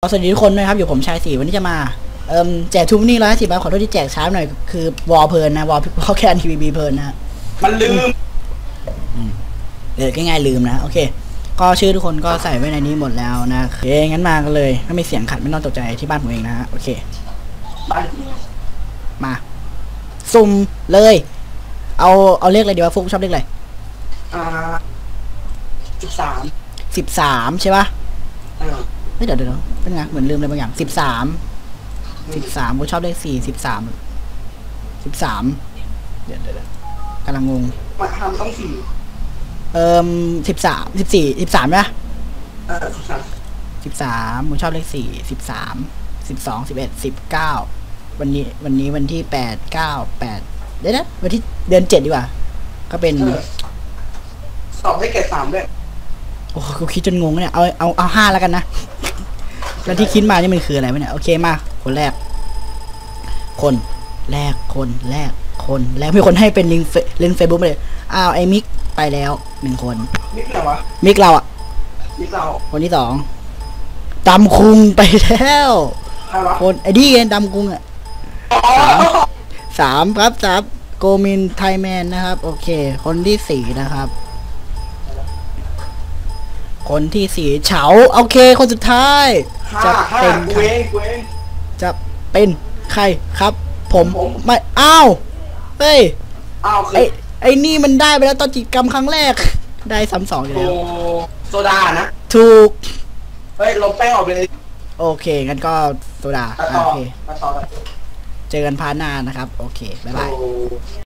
สวัสดีทุกคนด้วยครับอยู่ผมชายสีวันนี้จะมาเอิ่มแจกทูมนี่ร้อยสิบาทขอโทษที่แจกช้าหน่อยคือวอลเพลินนะวอลเพราะแค่ทีวีบีเพลินนะมันลืมเออง่ายๆลืมนะ โอเค ก็ชื่อทุกคนก็ใส่ไว้ในนี้หมดแล้วนะโอเคงั้นมากันเลยถ้ามีเสียงขัดไม่ต้องตกใจที่บ้านผมเองนะฮะโอเคบ้านมาสุ่มเลย เอาเอาเลขอะไรดีวะฟุกชอบเลขอะไรอ่าสิบสามสิบสามใช่ปะเออ เฮ้ยเดี๋ยวเดี๋ยวเดี๋ยวเป็นไงเหมือนลืมอะไรบางอย่างสิบสามสิบสามกูชอบเลขสี่สิบสามสิบสามเดี๋ยวเดี๋ยวเดี๋ยวกำลังงงมาทำต้องสี่เอ่มสิบสามสิบสี่สิบสามนะเออสิบสามสิบสามผมชอบเลขสี่สิบสามสิบสองสิบเอ็ดสิบเก้าวันนี้ วันนี้วันที่แปดเก้าแปดเดี๋ยวนะวันที่เดือนเจ็ดดีกว่า ก็เป็นเออสอบได้เกรดสามด้วยโอ้โหกูคิดจนงงเนี่ยเอาเอาเอาห้าแล้วกันนะ แล้วที่คิดมานี่มันคืออะไรวะเนี่ย โอเคมา คนแรก คนแรก คนแรก คนแรกมีคนให้เป็นลิงก์เฟเล่นเฟซบุ๊กเลย อ้าวไอ้มิกไปแล้วหนึ่งคนนี่อะไรวะมิกเราอะนี่เรา คนที่สองดำคุงไปแล้วใครวะคนไอ้ดีไงดำคุงอะอ๋อสามครับสามโกมินไทยแมนนะครับ โอเค คนที่สี่นะครับ คนที่สี่เฉาโอเค คนสุดท้ายห้าจะห้าเป็นกูใครเองกูเองจะเป็นใครครับ ผมผมไม่อ้าวเฮ้ยอ้าวคืไอ้อไอ้นี่มันได้ไปแล้วตอนจิตกรรมครั้งแรก ได้ซ้ำสองอยู่โอ้แล้วโซดานะ ถูก เฮ้ยลบแป้งออกไปเลย โอเคงั้นก็โซดาตัดอะต่อโอเคตัดต่อตัดต่อเจอกันพาร์ทหน้านะครับ โอเค บ๊ายบายโอ้